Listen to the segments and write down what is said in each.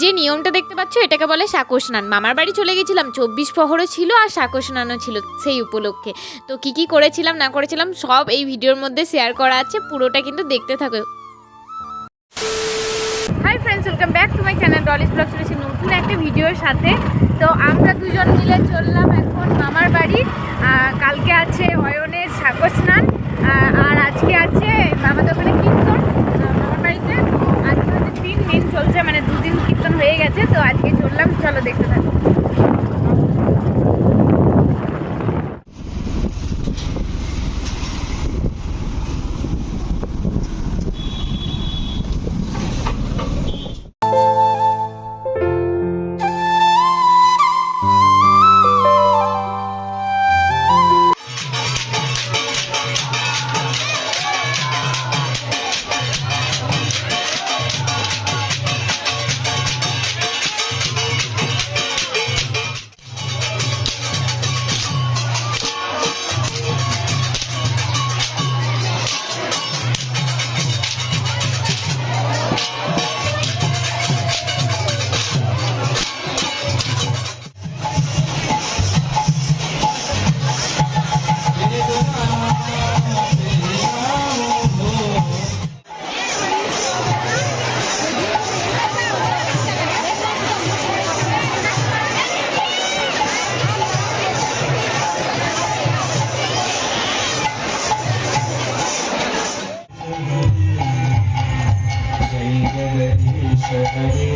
যে নিয়মটা দেখতে পাচ্ছ, এটাকে বলে সাঁকো স্নান মামার বাড়ি চলে গেছিলাম, চব্বিশ প্রহরও ছিল আর সাঁকো স্নানও ছিল সেই উপলক্ষে। তো কি কি করেছিলাম, না করেছিলাম, সব এই ভিডিওর মধ্যে শেয়ার করা আছে, পুরোটা কিন্তু দেখতে থাকো। Hi friends welcome back to my channel Dolly's blog চলেছি নতুন একটা ভিডিওর সাথে। তো আমরা দুজন মিলে চললাম এখন মামার বাড়ি। কালকে আছে जगदीश हरे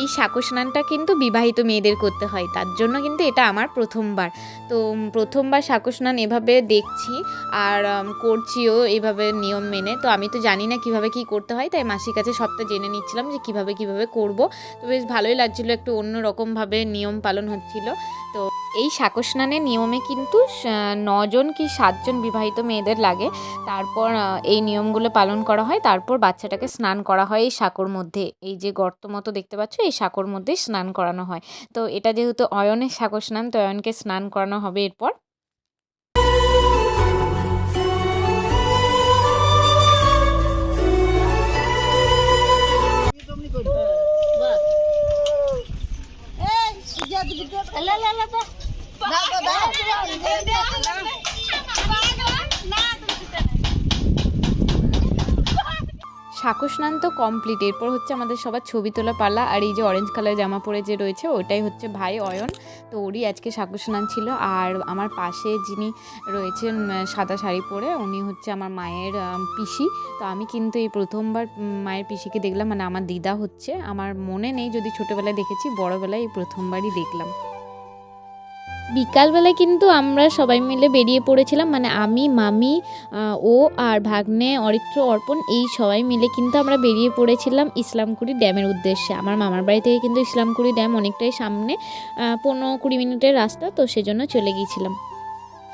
এই সাঁকো স্নানটা কিন্তু বিবাহিত মেয়েদের করতে হয়, তার জন্য কিন্তু এটা আমার প্রথমবার। তো প্রথমবার সাঁকো স্নান এভাবে দেখছি আর করছিও এভাবে নিয়ম মেনে। তো আমি তো জানি না কীভাবে কি করতে হয়, তাই মাসির কাছে সবটা জেনে নিচ্ছিলাম যে কীভাবে কীভাবে করব। তো বেশ ভালোই লাগছিল, একটু অন্য রকমভাবে নিয়ম পালন হচ্ছিল। তো এই সাঁকো নিয়মে কিন্তু নজন কি সাতজন বিবাহিত মেয়েদের লাগে। তারপর এই নিয়মগুলো পালন করা হয়। তারপর বাচ্চাটাকে স্নান করা হয় এই সাঁকোর মধ্যে। এই যে গর্ত মতো দেখতে পাচ্ছ, এই সাঁকোর মধ্যে স্নান করানো হয়। তো এটা যেহেতু অয়নের সাঁকো স্নান তো অয়নকে স্নান করানো হবে এরপর। সাঁকো স্নান তো কমপ্লিট এরপর হচ্ছে আমাদের সবার ছবি তোলা পালা, আর এই যে অরেঞ্জ কালার জামা পরে যে রয়েছে, ওটাই হচ্ছে ভাই অয়ন। তো ওরই আজকে সাঁকো স্নান ছিল, আর আমার পাশে যিনি রয়েছেন সাদা শাড়ি পরে, উনি হচ্ছে আমার মায়ের পিসি। তো আমি কিন্তু এই প্রথমবার মায়ের পিসিকে দেখলাম মানে আমার দিদা হচ্ছে। আমার মনে নেই, যদি ছোটোবেলায় দেখেছি, বড়োবেলায় এই প্রথমবারই দেখলাম। বিকালবেলায় কিন্তু আমরা সবাই মিলে বেরিয়ে পড়েছিলাম। মানে আমি, মামি ও আর ভাগ্নে, অরিত্র, অর্পণ এই সবাই মিলে কিন্তু আমরা বেরিয়ে পড়েছিলাম ইসলামকুড়ি ড্যামের উদ্দেশ্যে। আমার মামার বাড়ি থেকে কিন্তু ইসলামকুড়ি ড্যাম অনেকটাই সামনে পনেরো কুড়ি মিনিটের রাস্তা, তো সেজন্য চলে গিয়েছিলাম।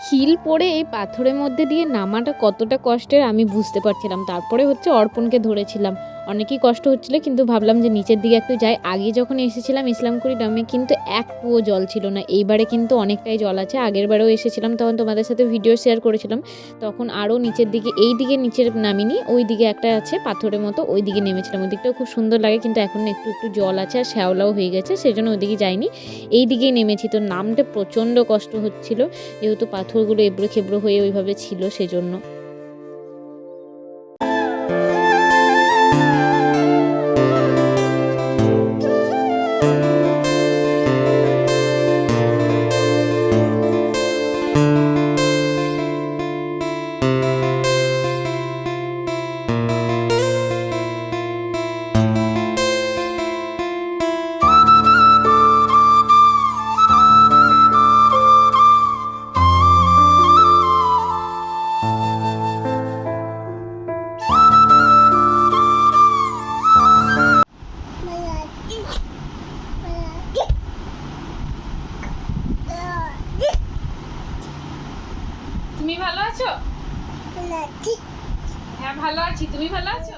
হিল পরে এই পাথরের মধ্যে দিয়ে নামাটা কতটা কষ্টের আমি বুঝতে পারছিলাম। তারপরে হচ্ছে অর্পণকে ধরেছিলাম। অনেকই কষ্ট হচ্ছিল, কিন্তু ভাবলাম যে নিচের দিকে একটু যাই। আগে যখন এসেছিলাম ইসলামকুড়ি ড্যামে কিন্তু একটুও জল ছিল না। এইবারে কিন্তু অনেকটাই জল আছে। আগের বারেও এসেছিলাম, তখন তোমাদের সাথে ভিডিও শেয়ার করেছিলাম। তখন আরও নিচের দিকে, এই দিকে নিচের নামিনি, ওই দিকে একটা আছে, পাথরের মতো, ওই দিকে নেমেছিলাম। ওই দিকটাও খুব সুন্দর লাগে, কিন্তু এখন একটু একটু জল আছে আর শ্যাওলাও হয়ে গেছে সেই জন্য ওইদিকে যাইনি। এই দিকেই নেমেছি, তো নামটা প্রচণ্ড কষ্ট হচ্ছিল, যেহেতু পাথরগুলো এবড়ো খেবড়ো হয়ে ওইভাবে ছিল সেজন্য। ভালো আছো? হ্যাঁ ভালো আছি। তুমি ভালো আছো?